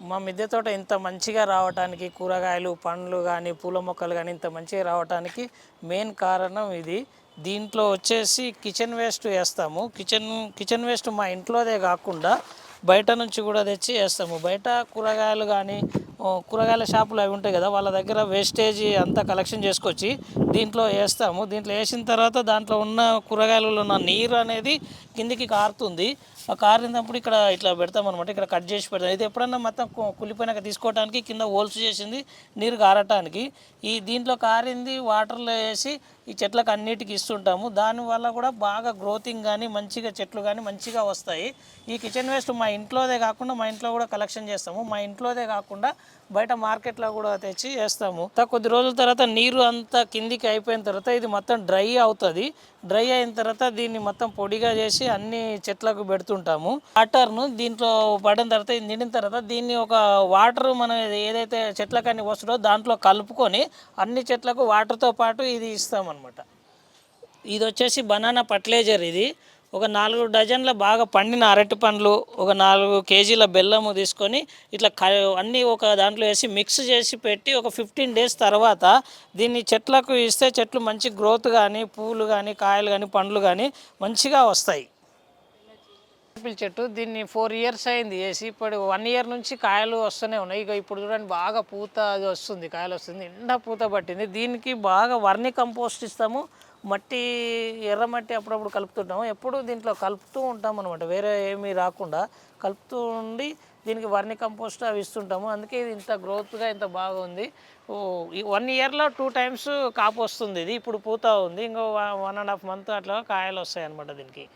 మా మిద్దె తోట ఇంత మంచిగా రావడానికి కూరగాయలు పండ్లు కానీ పూల మొక్కలు కానీ ఇంత మంచిగా రావడానికి మెయిన్ కారణం ఇది. దీంట్లో వచ్చేసి కిచెన్ వేస్ట్ వేస్తాము. కిచెన్ కిచెన్ వేస్ట్ మా ఇంట్లోదే కాకుండా బయట నుంచి కూడా తెచ్చి వేస్తాము. బయట కూరగాయలు కానీ కూరగాయల షాపులు అవి ఉంటాయి కదా వాళ్ళ దగ్గర వేస్టేజ్ అంతా కలెక్షన్ చేసుకొచ్చి దీంట్లో వేస్తాము. దీంట్లో వేసిన తర్వాత దాంట్లో ఉన్న కూరగాయలలో ఉన్న నీరు అనేది కిందికి కారుతుంది. ఆ కారినప్పుడు ఇక్కడ ఇట్లా పెడతాం అనమాట ఇక్కడ కట్ చేసి పెడతాం. ఇది ఎప్పుడన్నా మొత్తం కులిపోయినాక కుళ్ళిపోయినాక తీసుకోవడానికి కింద హోల్స్ చేసింది నీరు కారటానికి. ఈ దీంట్లో కారింది వాటర్లో వేసి ఈ చెట్లకు అన్నిటికి ఇస్తుంటాము. దానివల్ల కూడా బాగా గ్రోతింగ్ కానీ మంచిగా చెట్లు కానీ మంచిగా వస్తాయి. ఈ కిచెన్ వేస్ట్ మా ఇంట్లోదే కాకుండా మా ఇంట్లో కూడా కలెక్షన్ చేస్తాము. మా ఇంట్లోదే కాకుండా బయట మార్కెట్లో కూడా తెచ్చి వేస్తాము. కొద్ది రోజుల తర్వాత నీరు అంతా కిందికి అయిపోయిన తర్వాత ఇది మొత్తం డ్రై అవుతుంది. డ్రై అయిన తర్వాత దీన్ని మొత్తం పొడిగా చేసి అన్ని చెట్లకు పెడుతుంటాము. వాటర్ను దీంట్లో పడిన తర్వాత ఇది నిండిన తర్వాత దీన్ని ఒక వాటర్ మనం ఏదైతే చెట్లకు అన్ని వస్తుందో దాంట్లో కలుపుకొని అన్ని చెట్లకు వాటర్తో పాటు ఇది ఇస్తామన్నమాట. ఇది వచ్చేసి బనానా ఫర్టిలైజర్ ఇది. ఒక నాలుగు డజన్ల బాగా పండిన అరటి పండ్లు ఒక నాలుగు కేజీల బెల్లము తీసుకొని ఇట్లా క అన్నీ ఒక దాంట్లో వేసి మిక్స్ చేసి పెట్టి ఒక ఫిఫ్టీన్ డేస్ తర్వాత దీన్ని చెట్లకు ఇస్తే చెట్లు మంచి గ్రోత్ కానీ పూలు కానీ కాయలు కానీ పండ్లు కానీ మంచిగా వస్తాయి. యాపిల్ చెట్టు దీన్ని ఫోర్ ఇయర్స్ అయింది వేసి ఇప్పుడు వన్ ఇయర్ నుంచి కాయలు వస్తూనే ఉన్నాయి. ఇక ఇప్పుడు చూడండి బాగా పూత అది వస్తుంది కాయలు వస్తుంది నిండా పూత పట్టింది. దీనికి బాగా వర్ణి కంపోస్ట్ ఇస్తాము. మట్టి ఎర్రమట్టి అప్పుడప్పుడు కలుపుతుంటాము. ఎప్పుడు దీంట్లో కలుపుతూ ఉంటాం అనమాట వేరే ఏమీ రాకుండా కలుపుతూ ఉండి దీనికి వర్ని కంపోస్ట్ అవి ఇస్తుంటాము. అందుకే ఇది ఇంత గ్రోత్గా ఇంత బాగా ఉంది ఓ ఈ వన్ ఇయర్లో టూ టైమ్స్ కాపు వస్తుంది. ఇది ఇప్పుడు పూత ఉంది. ఇంకో వన్ అండ్ హాఫ్ మంత్ అట్లా కాయలు వస్తాయి అనమాట దీనికి.